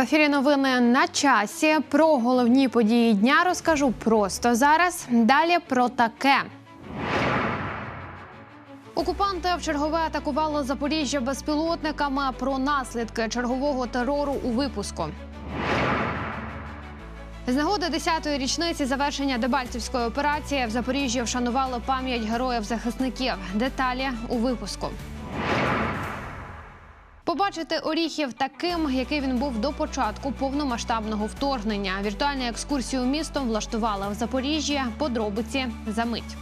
ефірі новини на часі. Про головні події дня розкажу просто зараз. Далі про таке. Окупанти в чергове атакували Запоріжжя безпілотниками про наслідки чергового терору у випуску. З нагоди 10-ї річниці завершення Дебальцівської операції в Запоріжжі вшанували пам'ять героїв-захисників. Деталі у випуску. Побачити Оріхів таким, який він був до початку повномасштабного вторгнення. Віртуальну екскурсію містом влаштували в Запоріжжі. Подробиці за мить.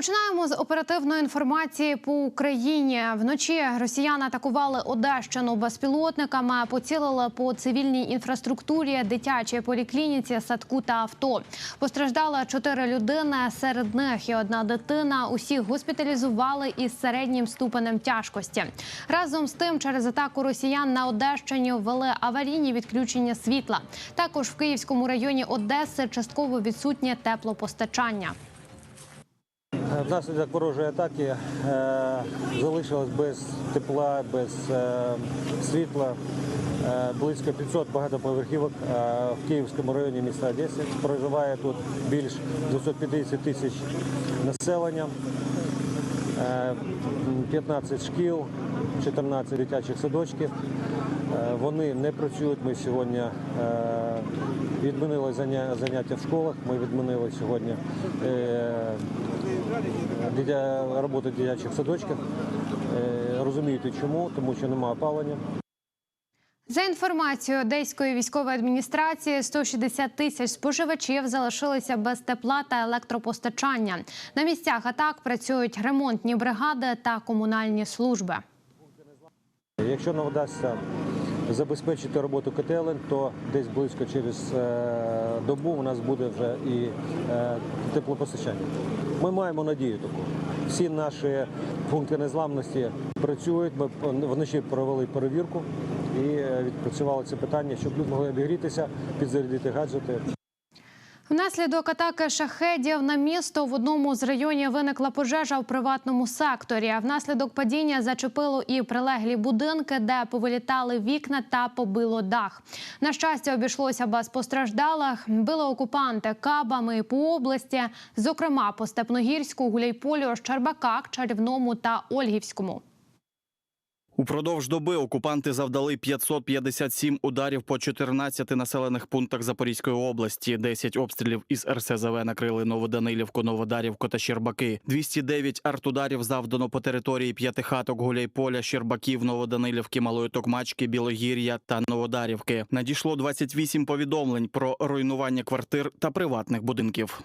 Починаємо з оперативної інформації по Україні. Вночі росіяни атакували Одещину безпілотниками, поцілили по цивільній інфраструктурі, дитячій поліклініці, садку та авто. Постраждали чотири людини. Серед них і одна дитина. Усіх госпіталізували із середнім ступенем тяжкості. Разом з тим, через атаку росіян на Одещині ввели аварійні відключення світла. Також в Київському районі Одеси частково відсутнє теплопостачання. Внаслідок ворожої атаки е, залишилось без тепла, без е, світла. Е, близько 500 багатоповерхівок е, в Київському районі міста Одеси. Проживає тут більш 250 тисяч населення, е, 15 шкіл, 14 дитячих садочків. Е, Вони не працюють. Ми сьогодні е, відмінили заняття в школах. Ми відмінили сьогодні е, дитя, роботу в дитячих садочках. Е, Розумієте чому? Тому що немає опалення. За інформацією Одеської військової адміністрації, 160 тисяч споживачів залишилися без тепла та електропостачання. На місцях атак працюють ремонтні бригади та комунальні служби. Якщо не вдасться забезпечити роботу котелень, то десь близько через е, добу у нас буде вже і е, теплопостачання. Ми маємо надію таку. Всі наші пункти незламності працюють. Ми вночі провели перевірку і е, відпрацювали це питання, щоб люди могли обігрітися, підзарядити гаджети. Внаслідок атаки шахедів на місто в одному з районів виникла пожежа в приватному секторі. Внаслідок падіння зачепило і прилеглі будинки, де повилітали вікна та побило дах. На щастя, обійшлося без постраждалих. Били окупанти кабами по області, зокрема по Степногірську, Гуляйполю, Щербаках, Чарівному та Ольгівському. Упродовж доби окупанти завдали 557 ударів по 14 населених пунктах Запорізької області. 10 обстрілів із РСЗВ накрили Новоданилівку, Новодарівку та Щербаки. 209 артударів завдано по території п'ятихаток Гуляйполя, Щербаків, Новоданилівки, Малої Токмачки, Білогір'я та Новодарівки. Надійшло 28 повідомлень про руйнування квартир та приватних будинків.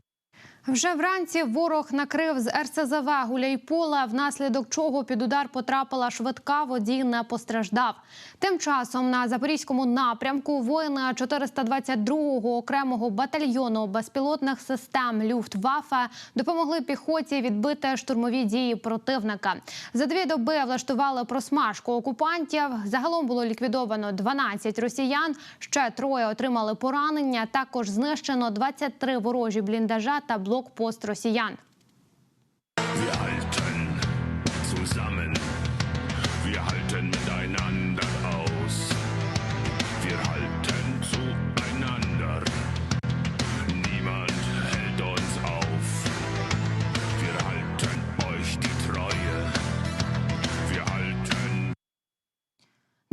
Вже вранці ворог накрив з РСЗВ Гуляйпола, внаслідок чого під удар потрапила швидка, водій не постраждав. Тим часом на запорізькому напрямку воїни 422-го окремого батальйону безпілотних систем Люфтваффе допомогли піхоті відбити штурмові дії противника. За дві доби влаштували просмажку окупантів. Загалом було ліквідовано 12 росіян. Ще троє отримали поранення. Також знищено 23 ворожі бліндажа та блокпост росіян.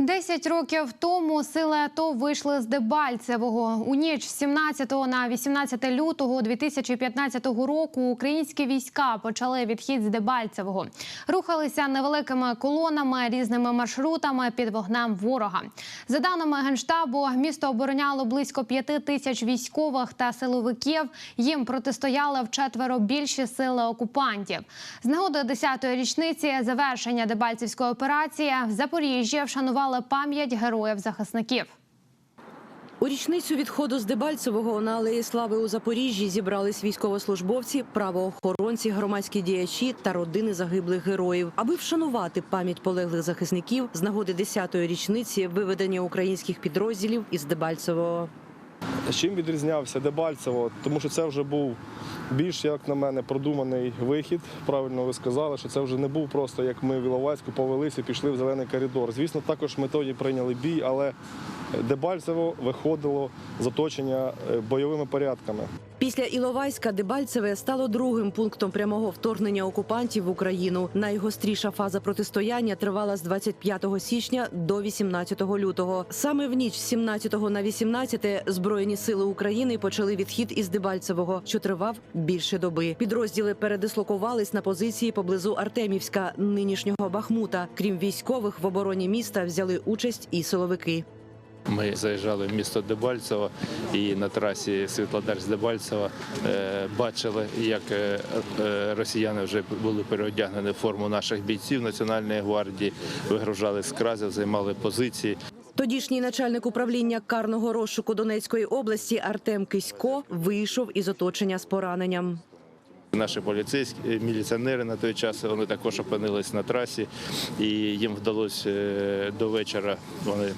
Десять років тому сили АТО вийшли з Дебальцевого. У ніч з 17 на 18 лютого 2015 року українські війська почали відхід з Дебальцевого. Рухалися невеликими колонами, різними маршрутами під вогнем ворога. За даними генштабу, місто обороняло близько п'яти тисяч військових та силовиків. Їм протистояли вчетверо більші сили окупантів. З нагоди 10-ї річниці завершення Дебальцівської операції в Запоріжжі вшанували пам'ять героїв-захисників. У річницю відходу з Дебальцевого на Алеї Слави у Запоріжжі зібрались військовослужбовці, правоохоронці, громадські діячі та родини загиблих героїв, аби вшанувати пам'ять полеглих захисників з нагоди 10-ї річниці виведення українських підрозділів із Дебальцевого. Чим відрізнявся Дебальцево? Тому що це вже був більш, як на мене, продуманий вихід. Правильно ви сказали, що це вже не був просто як ми в Іловайську повелися, і пішли в зелений коридор. Звісно, також ми тоді прийняли бій, але Дебальцево виходило з оточення е, бойовими порядками. Після Іловайська Дебальцеве стало другим пунктом прямого вторгнення окупантів в Україну. Найгостріша фаза протистояння тривала з 25 січня до 18 лютого. Саме в ніч з 17 на 18 збройні сили України почали відхід із Дебальцевого, що тривав більше доби. Підрозділи передислокувались на позиції поблизу Артемівська, нинішнього Бахмута. Крім військових, в обороні міста взяли участь і силовики. Ми заїжджали в місто Дебальцево і на трасі Світлодар-Дебальцево е, бачили, як е, е, росіяни вже були переодягнені в форму наших бійців Національної гвардії, вигружали з кразів, займали позиції. Тодішній начальник управління карного розшуку Донецької області Артем Кисько вийшов із оточення з пораненням. Наші поліцейські міліціонери на той час вони також опинились на трасі, і їм вдалося до вечора. Вони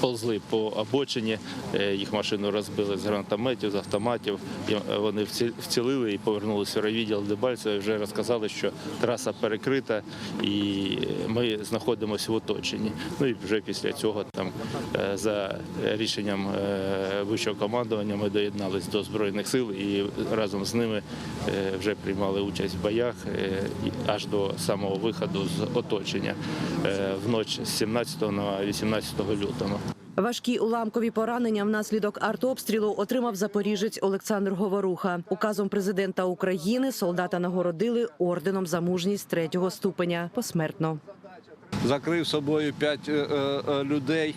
ползли по обочині, е, їх машину розбили з гранатометів, з автоматів. Е, Вони вцілили і повернулися в райвідділ Дебальцева вже розказали, що траса перекрита і ми знаходимося в оточенні. Ну і вже після цього там е, за рішенням вищого командування ми доєднались до збройних сил і разом з ними вже приймали участь в боях аж до самого виходу з оточення в ніч з 17 на 18 лютого. Важкі уламкові поранення внаслідок артобстрілу отримав запоріжець Олександр Говоруха. Указом президента України солдата нагородили орденом за мужність третього ступеня посмертно. закрив собою п'ять е, е, е, людей.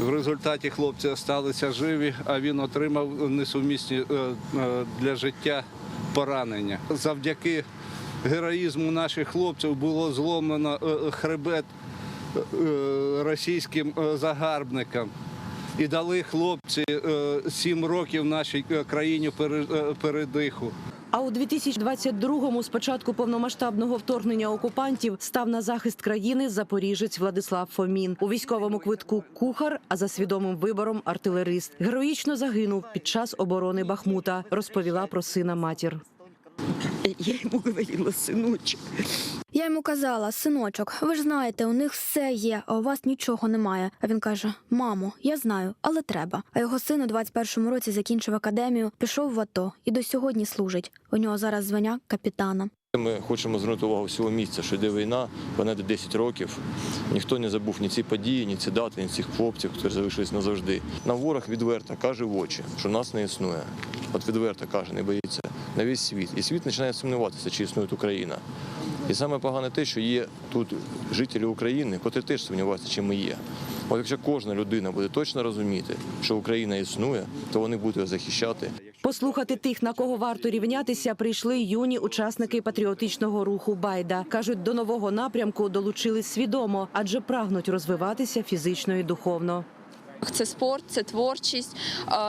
В результаті хлопці залишилися живі, а він отримав несумісні для життя поранення. Завдяки героїзму наших хлопців було зломлено е, хребет російським е, загарбникам. І дали хлопці е, сім років нашій е, країні пере- е, передиху. А у 2022-му, з початку повномасштабного вторгнення окупантів, став на захист країни запоріжець Владислав Фомін. У військовому квитку кухар, а за свідомим вибором артилерист. Героїчно загинув під час оборони Бахмута. Розповіла про сина матір. Я йому говорила, синочок. Я йому казала, синочок, ви ж знаєте, у них все є, а у вас нічого немає. А він каже: Мамо, я знаю, але треба. А його син у 21-му році закінчив академію, пішов в АТО і до сьогодні служить. У нього зараз звання капітана. Ми хочемо звернути увагу всього місця, що йде війна, вона йде 10 років. Ніхто не забув ні ці події, ні ці дати, ні цих хлопців, які залишились назавжди. Нам ворог відверто каже в очі, що нас не існує. От відверто каже, не боїться на весь світ. І світ починає сумніватися, чи існує Україна. І саме погане те, що є тут жителі України, котрі теж сумніваються, чи ми є. От якщо кожна людина буде точно розуміти, що Україна існує, то вони будуть його захищати. Послухати тих, на кого варто рівнятися, прийшли юні учасники патріотичного руху Байда. кажуть, до нового напрямку долучились свідомо, адже прагнуть розвиватися фізично і духовно. Це спорт, це творчість.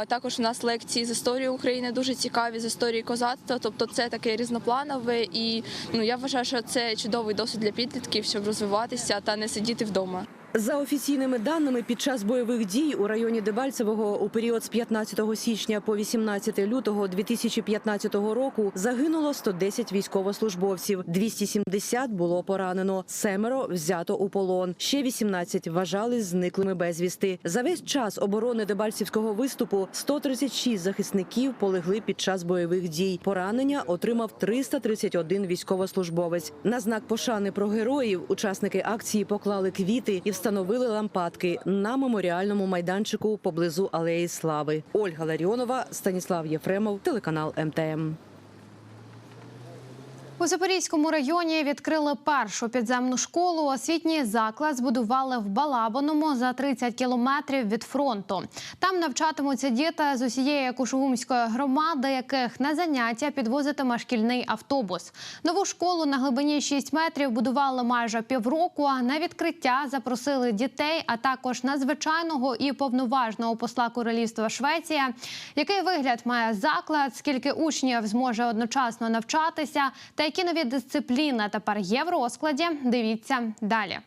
Також у нас лекції з історії України дуже цікаві з історії козацтва. Тобто це таке різнопланове, і ну я вважаю, що це чудовий досвід для підлітків, щоб розвиватися та не сидіти вдома. За офіційними даними, під час бойових дій у районі Дебальцевого у період з 15 січня по 18 лютого 2015 року загинуло 110 військовослужбовців, 270 було поранено, семеро взято у полон. Ще 18 вважались зниклими безвісти. За весь час оборони Дебальцівського виступу 136 захисників полегли під час бойових дій. Поранення отримав 331 військовослужбовець. На знак пошани про героїв учасники акції поклали квіти і встановили лампадки на меморіальному майданчику поблизу Алеї Слави. Ольга Ларіонова, Станіслав Єфремов, телеканал МТМ. У Запорізькому районі відкрили першу підземну школу. Освітній заклад збудували в Балабаному за 30 кілометрів від фронту. Там навчатимуться діти з усієї Кушугумської громади, яких на заняття підвозитиме шкільний автобус. Нову школу на глибині 6 метрів будували майже півроку. А на відкриття запросили дітей, а також надзвичайного і повноважного посла королівства Швеція. Який вигляд має заклад? Скільки учнів зможе одночасно навчатися? Та які нові дисципліни тепер є в розкладі? Дивіться далі.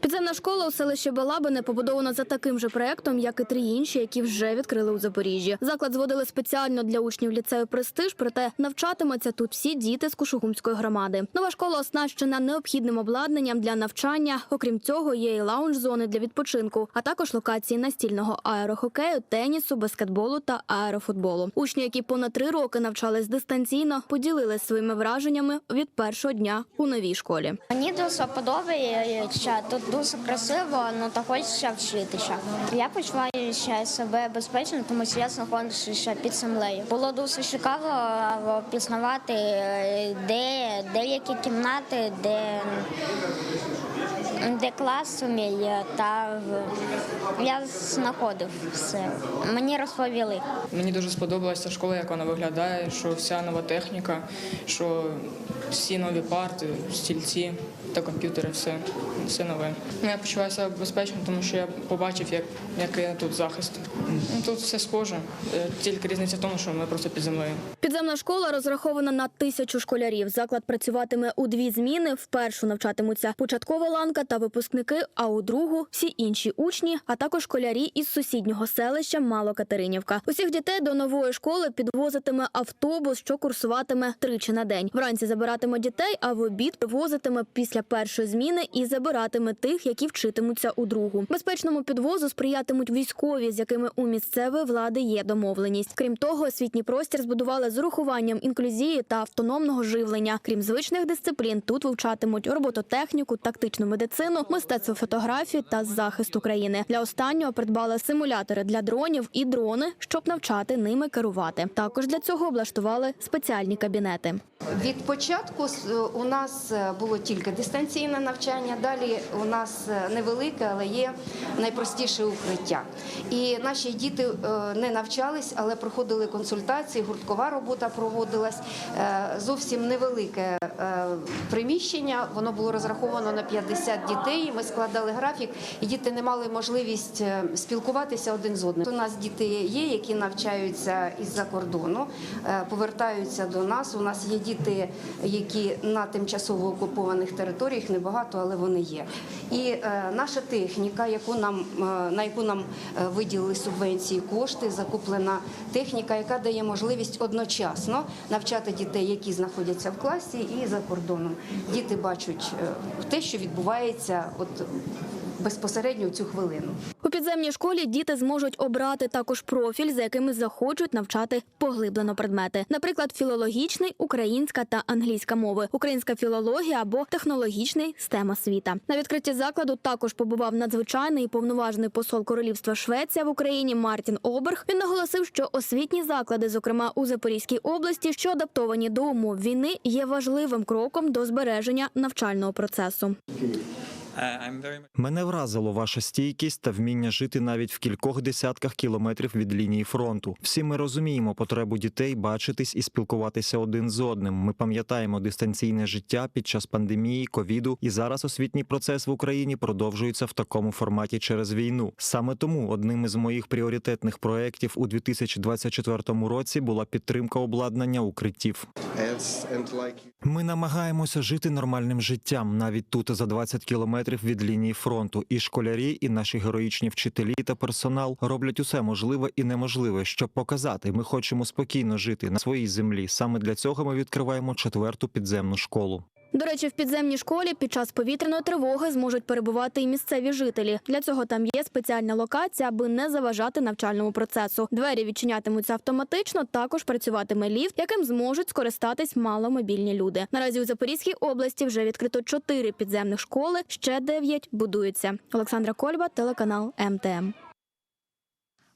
Підземна школа у селищі Балабине побудована за таким же проектом, як і три інші, які вже відкрили у Запоріжжі. Заклад зводили спеціально для учнів ліцею престиж, проте навчатимуться тут всі діти з Кушугумської громади. Нова школа оснащена необхідним обладнанням для навчання. Окрім цього, є і лаунж-зони для відпочинку, а також локації настільного аерохокею, тенісу, баскетболу та аерофутболу. Учні, які понад три роки навчались дистанційно, поділились своїми враженнями від першого дня у новій школі. Мені дуже подобається, тут дуже красиво, ну та хочеться вчитися. Я почуваю себе безпечно, тому що я знаходжуся під землею. Було дуже цікаво пізнавати, е, де деякі кімнати, де, де клас мій, та я знаходив все. Мені розповіли. Мені дуже сподобалася школа, як вона виглядає, що вся нова техніка, що всі нові парти, стільці та комп'ютери, все, все нове. Ну, Я почуваю себе безпечно, тому що я побачив, як, який тут захист. Ну, Тут все схоже, е, тільки різниця в тому, що ми просто під землею. Підземна школа розрахована на тисячу школярів. Заклад працюватиме у дві зміни. В першу навчатимуться початкова ланка та випускники, а у другу всі інші учні, а також школярі із сусіднього селища Малокатеринівка. Усіх дітей до нової школи підвозитиме автобус, що курсуватиме тричі на день. Вранці забиратиме дітей, а в обід привозитиме після першої зміни і забиратиме тих, які вчитимуться у другу. Безпечному підвозу сприятимуть військові, з якими у місцевої влади є домовленість. Крім того, освітній простір збудували з урахуванням інклюзії та автономного живлення. Крім звичних дисциплін, тут вивчатимуть робототехніку, тактичну медицину, мистецтво фотографії та захист України. Для останнього придбали симулятори для дронів і дрони, щоб навчати ними керувати. Також для цього облаштували спеціальні кабінети. Від початку у нас е, було тільки дистанційне навчання. Далі у нас е, невелике, але є найпростіше укриття. І наші діти е, не навчались, але проходили консультації. Гурткова робота проводилась. Е, Зовсім невелике приміщення. Воно було розраховано на 50 дітей. Ми складали графік, і діти не мали можливість спілкуватися один з одним. У нас діти є, які навчаються із-за кордону, повертаються до нас. У нас є діти, які на тимчасово окупованих територіях небагато, але вони є. І е, наша техніка, яку нам е, на яку нам е, виділили субвенції кошти, закуплена техніка, яка дає можливість одночасно навчати дітей, які знаходяться в класі, і за кордоном. Діти бачать те, що відбувається, от безпосередньо в цю хвилину. У підземній школі діти зможуть обрати також профіль, за якими захочуть навчати поглиблено предмети, наприклад, філологічний, українська та англійська мови, українська філологія або технологічний STEM освіта. На відкритті закладу також побував надзвичайний і повноважний посол королівства Швеція в Україні Мартін Оберг. Він наголосив, що освітні заклади, зокрема у Запорізькій області, що адаптовані до умов війни, є важливим кроком до збереження навчального процесу. Мене вразило ваша стійкість та вміння жити навіть в кількох десятках кілометрів від лінії фронту. Всі ми розуміємо потребу дітей бачитись і спілкуватися один з одним. Ми пам'ятаємо дистанційне життя під час пандемії, ковіду, і зараз освітній процес в Україні продовжується в такому форматі через війну. Саме тому одним із моїх пріоритетних проєктів у 2024 році була підтримка обладнання укриттів. Ми намагаємося жити нормальним життям навіть тут за 20 кілометрів від лінії фронту. І школярі, і наші героїчні вчителі та персонал роблять усе можливе і неможливе, щоб показати. Ми хочемо спокійно жити на своїй землі. Саме для цього ми відкриваємо четверту підземну школу. До речі, в підземній школі під час повітряної тривоги зможуть перебувати і місцеві жителі. Для цього там є спеціальна локація, аби не заважати навчальному процесу. Двері відчинятимуться автоматично. Також працюватиме ліфт, яким зможуть скористатись маломобільні люди. Наразі у Запорізькій області вже відкрито чотири підземних школи, ще дев'ять будуються. Олександра Кольба, телеканал МТМ.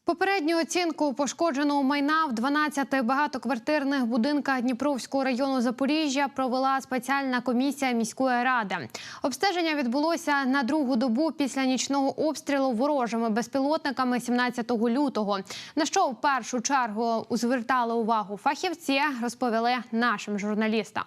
Попередню оцінку пошкодженого майна в 12 багатоквартирних будинках Дніпровського району Запоріжжя провела спеціальна комісія міської ради. Обстеження відбулося на другу добу після нічного обстрілу ворожими безпілотниками 17 лютого. На що в першу чергу звертали увагу фахівці, розповіли нашим журналістам.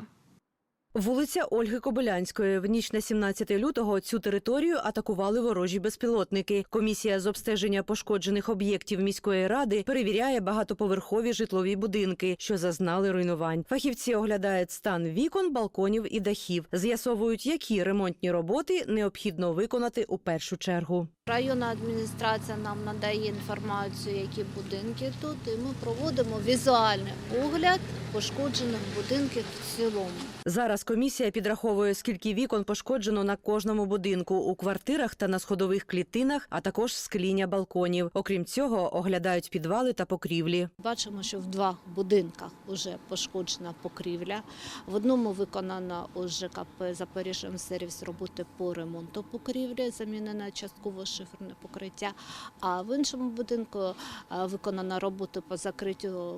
Вулиця Ольги Кобилянської. В ніч на 17 лютого цю територію атакували ворожі безпілотники. Комісія з обстеження пошкоджених об'єктів міської ради перевіряє багатоповерхові житлові будинки, що зазнали руйнувань. Фахівці оглядають стан вікон, балконів і дахів, з'ясовують, які ремонтні роботи необхідно виконати у першу чергу. Районна адміністрація нам надає інформацію, які будинки тут, і ми проводимо візуальний огляд пошкоджених будинків в цілому. Зараз комісія підраховує, скільки вікон пошкоджено на кожному будинку у квартирах та на сходових клітинах, а також скління балконів. Окрім цього, оглядають підвали та покрівлі. Бачимо, що в двох будинках вже пошкоджена покрівля. В одному виконано у ЖКП Запоріжжя сервіс роботи по ремонту покрівлі, замінено частково шиферне покриття. А в іншому будинку е, виконана робота по закриттю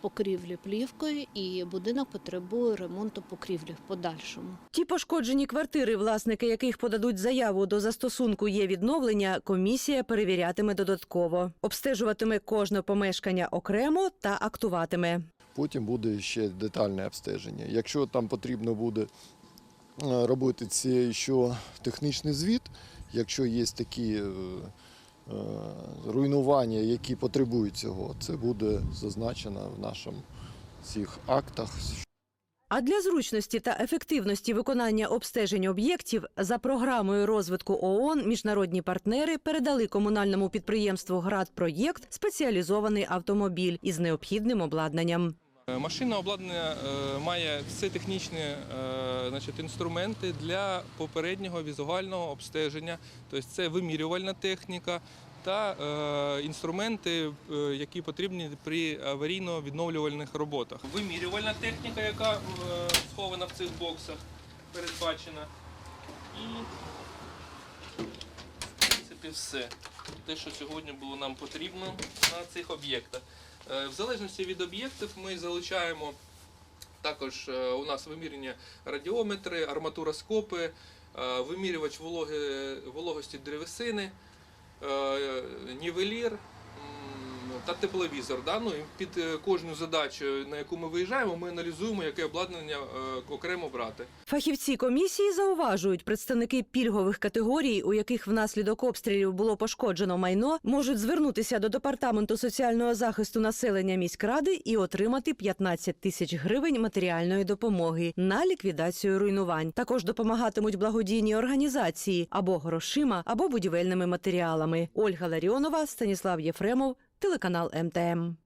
покрівлі плівкою, і будинок потребує ремонту покрівлі в подальшому. Ті пошкоджені квартири, власники яких подадуть заяву до застосунку є відновлення, комісія перевірятиме додатково, обстежуватиме кожне помешкання окремо та актуватиме. Потім буде ще детальне обстеження. Якщо там потрібно буде е, робити це ще технічний звіт, якщо є такі е, е, руйнування, які потребують цього, це буде зазначено в нашому цих актах. А для зручності та ефективності виконання обстежень об'єктів за програмою розвитку ООН міжнародні партнери передали комунальному підприємству «Градпроєкт» спеціалізований автомобіль із необхідним обладнанням. Машинне обладнання е, має всі технічні е, значить, інструменти для попереднього візуального обстеження. Тобто це вимірювальна техніка та е, інструменти, е, які потрібні при аварійно-відновлювальних роботах. Вимірювальна техніка, яка е, схована в цих боксах, передбачена. І в принципі все. Те, що сьогодні було нам потрібно на цих об'єктах. Е, В залежності від об'єктів ми залучаємо також е, у нас вимірювання радіометри, арматуроскопи, е, вимірювач вологості древесини, нівелір та тепловізор. Да? Ну, і під е, кожну задачу, на яку ми виїжджаємо, ми аналізуємо, яке обладнання е, окремо брати. Фахівці комісії зауважують, представники пільгових категорій, у яких внаслідок обстрілів було пошкоджено майно, можуть звернутися до департаменту соціального захисту населення міськради і отримати 15 тисяч гривень матеріальної допомоги на ліквідацію руйнувань. Також допомагатимуть благодійні організації або грошима, або будівельними матеріалами. Ольга Ларіонова, Станіслав Єфремов, телеканал МТМ.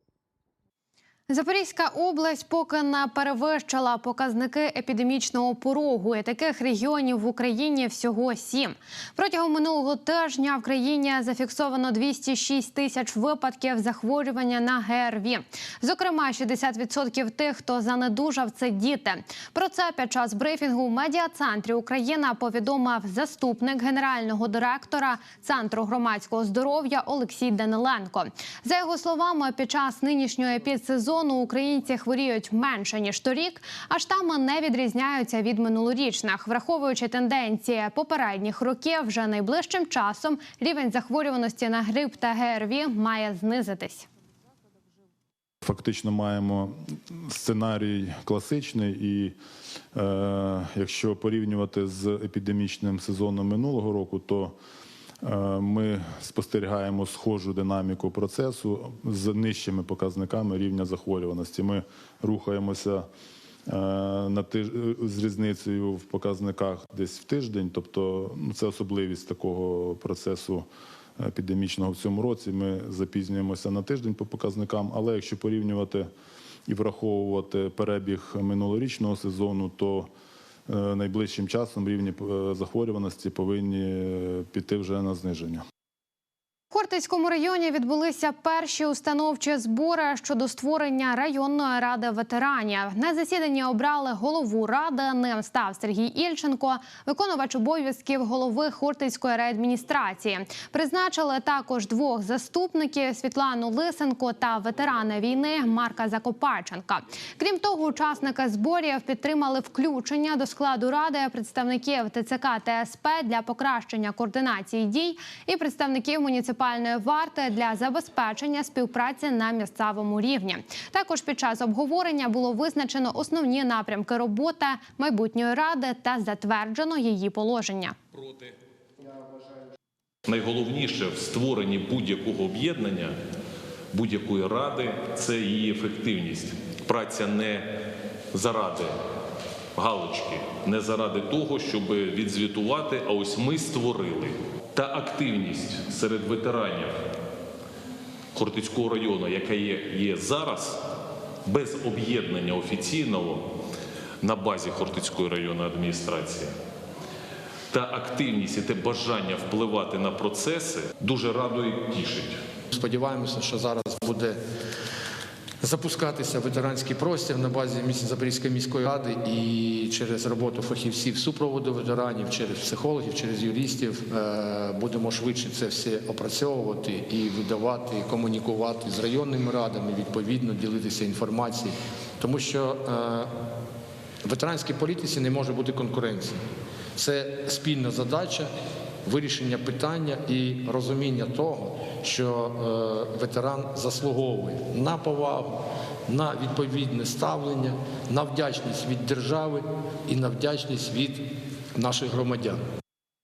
Запорізька область поки не перевищила показники епідемічного порогу. І таких регіонів в Україні всього сім. Протягом минулого тижня в країні зафіксовано 206 тисяч випадків захворювання на ГРВІ. Зокрема, 60% тих, хто занедужав, це діти. Про це під час брифінгу в медіа-центрі Україна повідомив заступник генерального директора Центру громадського здоров'я Олексій Даниленко. За його словами, під час нинішнього епідсезону українці хворіють менше ніж торік, а штами не відрізняються від минулорічних. Враховуючи тенденції попередніх років, вже найближчим часом рівень захворюваності на грип та ГРВІ має знизитись. Фактично маємо сценарій класичний, і е, якщо порівнювати з епідемічним сезоном минулого року, то ми спостерігаємо схожу динаміку процесу з нижчими показниками рівня захворюваності. Ми рухаємося е, на тиж... з різницею в показниках десь в тиждень, тобто ну, це особливість такого процесу епідемічного в цьому році. Ми запізнюємося на тиждень по показникам, але якщо порівнювати і враховувати перебіг минулорічного сезону, то е, найближчим часом рівні е, захворюваності повинні е, піти вже на зниження. Хортицькому районі відбулися перші установчі збори щодо створення районної ради ветеранів. На засіданні обрали голову ради. Ним став Сергій Ільченко, виконувач обов'язків голови Хортицької райадміністрації. Призначили також двох заступників Світлану Лисенко та ветерана війни Марка Закопаченка. Крім того, учасники зборів підтримали включення до складу ради представників ТЦК та СП для покращення координації дій і представників муніципальних муніципальної варти для забезпечення співпраці на місцевому рівні. Також під час обговорення було визначено основні напрямки роботи майбутньої ради та затверджено її положення. Найголовніше в створенні будь-якого об'єднання, будь-якої ради це її ефективність. Праця не заради галочки, не заради того, щоб відзвітувати, а ось ми створили. Та активність серед ветеранів Хортицького району, яка є, є зараз, без об'єднання офіційного на базі Хортицької районної адміністрації та активність і те бажання впливати на процеси дуже радує і тішить. Сподіваємося, що зараз буде запускатися ветеранський простір на базі Запорізької міської ради і через роботу фахівців супроводу ветеранів, через психологів, через юристів е, будемо швидше це все опрацьовувати і видавати, і комунікувати з районними радами, відповідно ділитися інформацією, тому що е, ветеранській політиці не може бути конкуренції. Це спільна задача вирішення питання і розуміння того, що е, ветеран заслуговує на повагу, на відповідне ставлення, на вдячність від держави і на вдячність від наших громадян.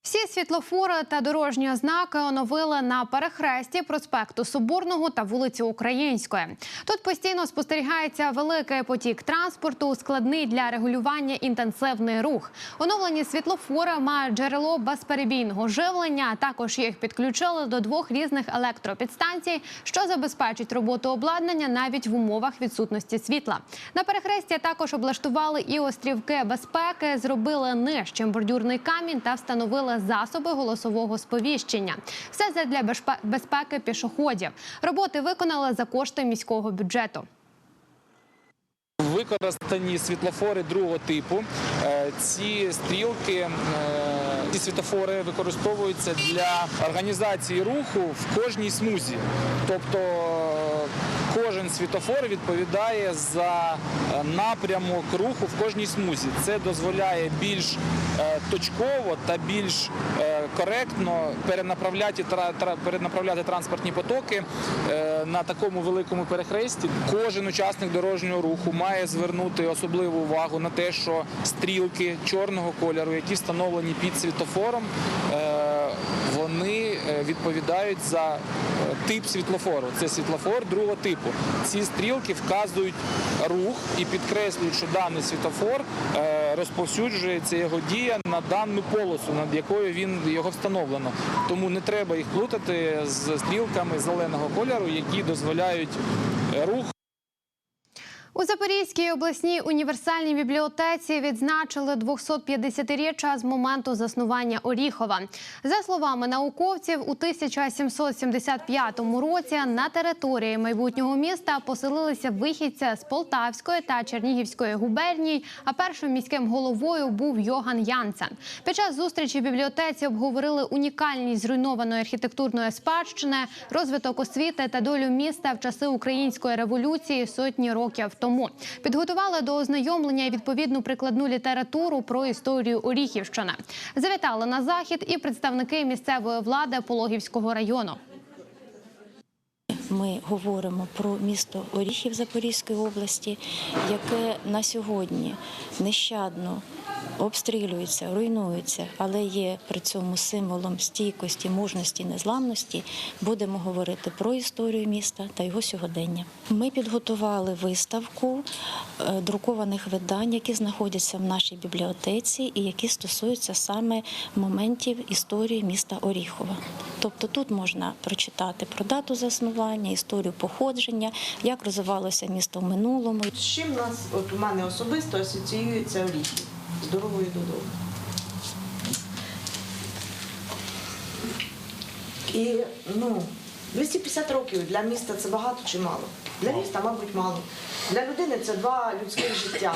Всі світлофори та дорожні ознаки оновили на перехресті проспекту Соборного та вулиці Української. Тут постійно спостерігається великий потік транспорту, складний для регулювання інтенсивний рух. Оновлені світлофори мають джерело безперебійного живлення. Також їх підключили до двох різних електропідстанцій, що забезпечить роботу обладнання навіть в умовах відсутності світла. На перехресті також облаштували і острівки безпеки, зробили нижчим бордюрний камінь та встановили засоби голосового сповіщення. Все це для безпеки пішоходів. Роботи виконали за кошти міського бюджету. Використані світлофори другого типу. Е, Ці стрілки, е, ці світлофори використовуються для організації руху в кожній смузі. Тобто кожен світлофор відповідає за е, напрямок руху в кожній смузі. Це дозволяє більш е, точково та більш е, коректно перенаправляти, перенаправляти транспортні потоки на такому великому перехресті. Кожен учасник дорожнього руху має звернути особливу увагу на те, що стрілки чорного кольору, які встановлені під світлофором, е, вони е, відповідають за е, тип світлофору. Це світлофор другого типу. Ці стрілки вказують рух і підкреслюють, що даний світлофор е, розповсюджується його дія на дану полосу, над якою він його встановлено. Тому не треба їх плутати з стрілками зеленого кольору, які дозволяють рух. У Запорізькій обласній універсальній бібліотеці відзначили 250-річчя з моменту заснування Оріхова. За словами науковців, у 1775 році на території майбутнього міста поселилися вихідці з Полтавської та Чернігівської губерній. А першим міським головою був Йоган Янсен. Під час зустрічі бібліотеці обговорили унікальність зруйнованої архітектурної спадщини, розвиток освіти та долю міста в часи української революції сотні років тому. Підготували до ознайомлення відповідну прикладну літературу про історію Оріхівщини. Завітали на захід і представники місцевої влади Пологівського району. Ми говоримо про місто Оріхів Запорізької області, яке на сьогодні нещадно обстрілюється, руйнується, але є при цьому символом стійкості, мужності, незламності. Будемо говорити про історію міста та його сьогодення. Ми підготували виставку е, друкованих видань, які знаходяться в нашій бібліотеці і які стосуються саме моментів історії міста Оріхова. Тобто тут можна прочитати про дату заснування, історію походження, як розвивалося місто в минулому. З чим нас, от у мене особисто асоціюється Оріхів? З дорогою додому. І ну, 250 років для міста це багато чи мало? Для міста, мабуть, мало. Для людини це два людських життя.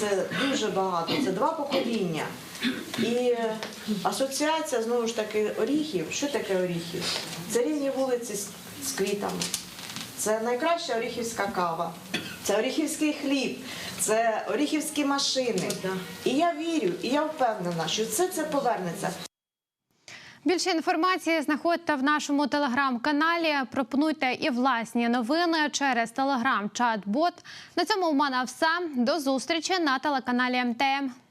Це дуже багато, це два покоління. І асоціація знову ж таки оріхів. Що таке оріхів? Це рівні вулиці з квітами. Це найкраща оріхівська кава, це оріхівський хліб, це оріхівські машини. І я вірю, і я впевнена, що все це повернеться. Більше інформації знаходьте в нашому телеграм-каналі. Пропонуйте і власні новини через телеграм-чат-бот. На цьому у мене все. До зустрічі на телеканалі МТМ.